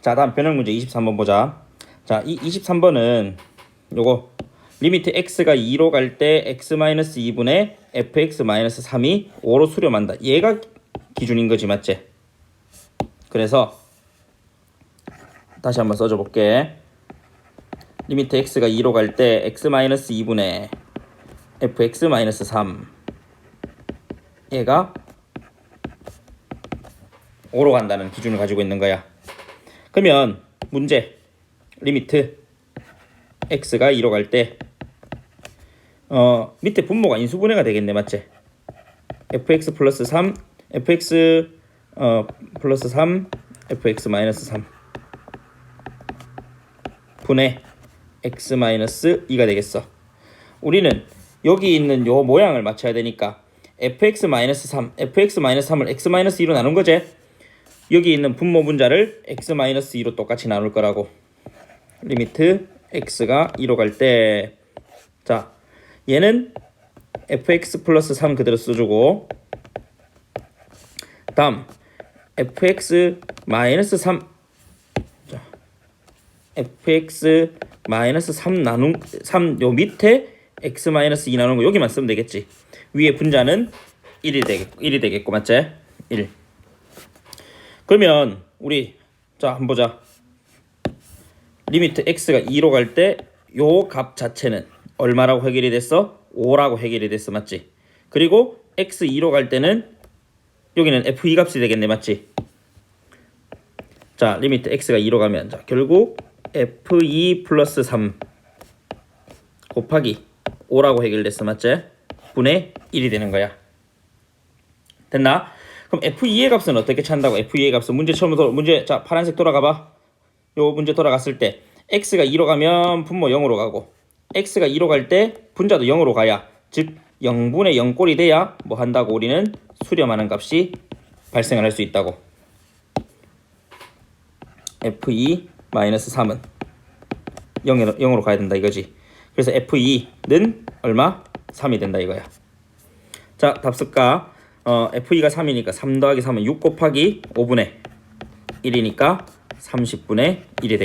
자, 다음 변형 문제 23번 보자. 자, 이 23번은 요거 리미트 x가 2로 갈 때 x-2분의 fx-3이 5로 수렴한다. 얘가 기준인 거지, 맞지? 그래서 다시 한번 써줘 볼게. 리미트 x가 2로 갈 때 x-2분의 fx-3 얘가 5로 간다는 기준을 가지고 있는 거야. 그러면 문제 리미트 x가 2로 갈 때 어, 밑에 분모가 인수분해가 되겠네 맞지? fx 플러스 3 fx 어, 플러스 3 fx 마이너스 3 분의 x 마이너스 2가 되겠어. 우리는 여기 있는 요 모양을 맞춰야 되니까 fx 마이너스 3 fx 마이너스 3을 x 마이너스 2로 나눈 거지? 여기 있는 분모 분자를 x 마이너스 2로 똑같이 나눌 거라고. 리미트 x가 2로 갈 때 자, 얘는 fx 플러스 3 그대로 써주고 다음 fx 마이너스 3 자, fx 마이너스 3 나눈 3요 밑에 x 마이너스 2 나눈 거 여기만 쓰면 되겠지. 위에 분자는 1이 되겠 1이 되겠고 맞지? 1. 그러면 우리 자 한번 보자. 리미트 x가 2로 갈 때 요 값 자체는 얼마라고 해결이 됐어? 5라고 해결이 됐어 맞지? 그리고 x 2로 갈 때는 여기는 f2 값이 되겠네 맞지? 자 리미트 x가 2로 가면 자 결국 f2 플러스 3 곱하기 5라고 해결됐어 맞지? 분의 1이 되는 거야 됐나? 그럼 f2의 값은 어떻게 찾는다고? F2의 값은 문제 처음부터 문제 자 파란색 돌아가 봐. 요 문제 돌아갔을 때 x가 2로 가면 분모 0으로 가고 x가 2로 갈 때 분자도 0으로 가야 즉 0분의 0꼴이 돼야 뭐 한다고 우리는 수렴하는 값이 발생을 할 수 있다고. F2 마이너스 3은 0으로, 0으로 가야 된다 이거지. 그래서 f2는 얼마? 3이 된다 이거야. 자 답습가 어, f2가 3이니까 3 더하기 3은 6 곱하기 5분의 1이니까 30분의 1이 되겠다